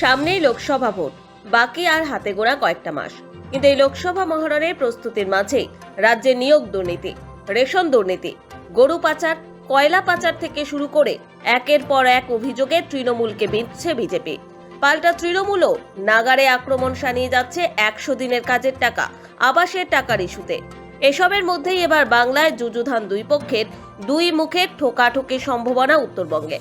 সামনেই লোকসভা ভোট। বাকি আর হাতে গোড়া কয়েকটা মাস। কিন্তু এই লোকসভা মহড়ার প্রস্তুতির মাঝেই রাজ্যে নিয়োগ দুর্নীতি, রেশন দুর্নীতি, গরু পাচার, কয়লা পাচার থেকে শুরু করে একের পর এক অভিযোগে তৃণমূলকে বিঁধছে বিজেপি। পাল্টা তৃণমূলও নাগারে আক্রমণ সানিয়ে যাচ্ছে একশো দিনের কাজের টাকা, আবাসের টাকার ইস্যুতে। এসবের মধ্যেই এবার বাংলায় যুযুধান দুই পক্ষের দুই মুখের ঠোকাঠুকির সম্ভাবনা উত্তরবঙ্গে।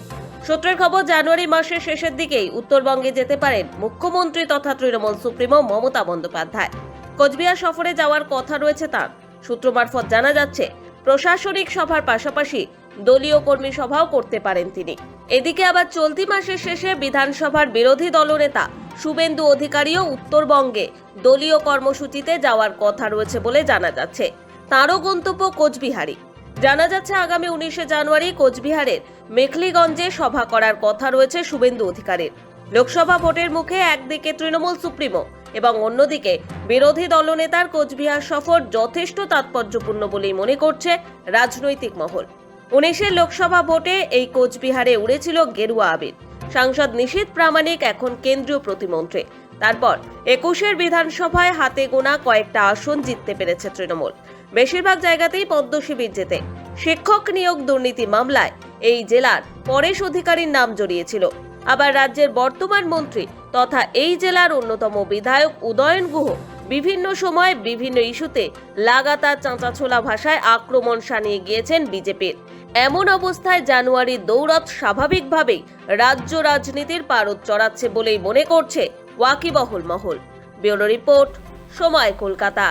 সূত্রের খবর, জানুয়ারি মাসের শেষের দিকেই উত্তরবঙ্গে যেতে পারেন মুখ্যমন্ত্রী তথা তৃণমূল সুপ্রিমো মমতা বন্দ্যোপাধ্যায়। কোচবিহার সফরে যাওয়ার কথা রয়েছে তার। সূত্র মারফত জানা যাচ্ছে, প্রশাসনিক সভার পাশাপাশি দলীয় কর্মী সভাও করতে পারেন তিনি। এদিকে আবার চলতি মাসের শেষে বিধানসভার বিরোধী দলনেতা শুভেন্দু অধিকারীও উত্তরবঙ্গে দলীয় কর্মসূচিতে যাওয়ার কথা রয়েছে বলে জানা যাচ্ছে। তাঁরও গন্তব্য কোচবিহারী জানা যাচ্ছে আগামী উনিশে জানুয়ারি কোচবিহারের মেখলিগঞ্জে সভা করার কথা রয়েছে শুভেন্দু অধিকারের। লোকসভা ভোটের মুখে একদিকে তৃণমূল সুপ্রিমো এবং অন্যদিকে বিরোধী দলনেতার কোচবিহার সফর যথেষ্ট তাৎপর্যপূর্ণ বলেই মনে করছে রাজনৈতিক মহল। উনিশের লোকসভা ভোটে এই কোচবিহারে উড়েছিল গেরুয়া আবির। সাংসদ নিশীত প্রামাণিক এখন কেন্দ্রীয় প্রতিমন্ত্রী। তারপর একুশের বিধানসভায় হাতে গোনা কয়েকটা আসন জিততে পেরেছে তৃণমূল। বেশিরভাগ জায়গাতেই পদ্ম শিবির জেতে শিক্ষক নিয়োগ দুর্নীতি মামলায় এই জেলার পরেশ অধিকারীর নাম জড়িয়েছিল। আবার রাজ্যের বর্তমান মন্ত্রী তথা এই জেলার অন্যতম বিধায়ক উদয়ন গুহ বিভিন্ন সময় বিভিন্ন ইস্যুতে লাগাতার চাঁচাছোলা ভাষায় আক্রমণ সানিয়ে গিয়েছেন বিজেপির। এমন অবস্থায় জানুয়ারির দৌড়ত স্বাভাবিকভাবেই রাজ্য রাজনীতির পারদ চড়াচ্ছে বলেই মনে করছে ওয়াকিবহুল মহল। ব্যুরো রিপোর্ট সময় কলকাতা।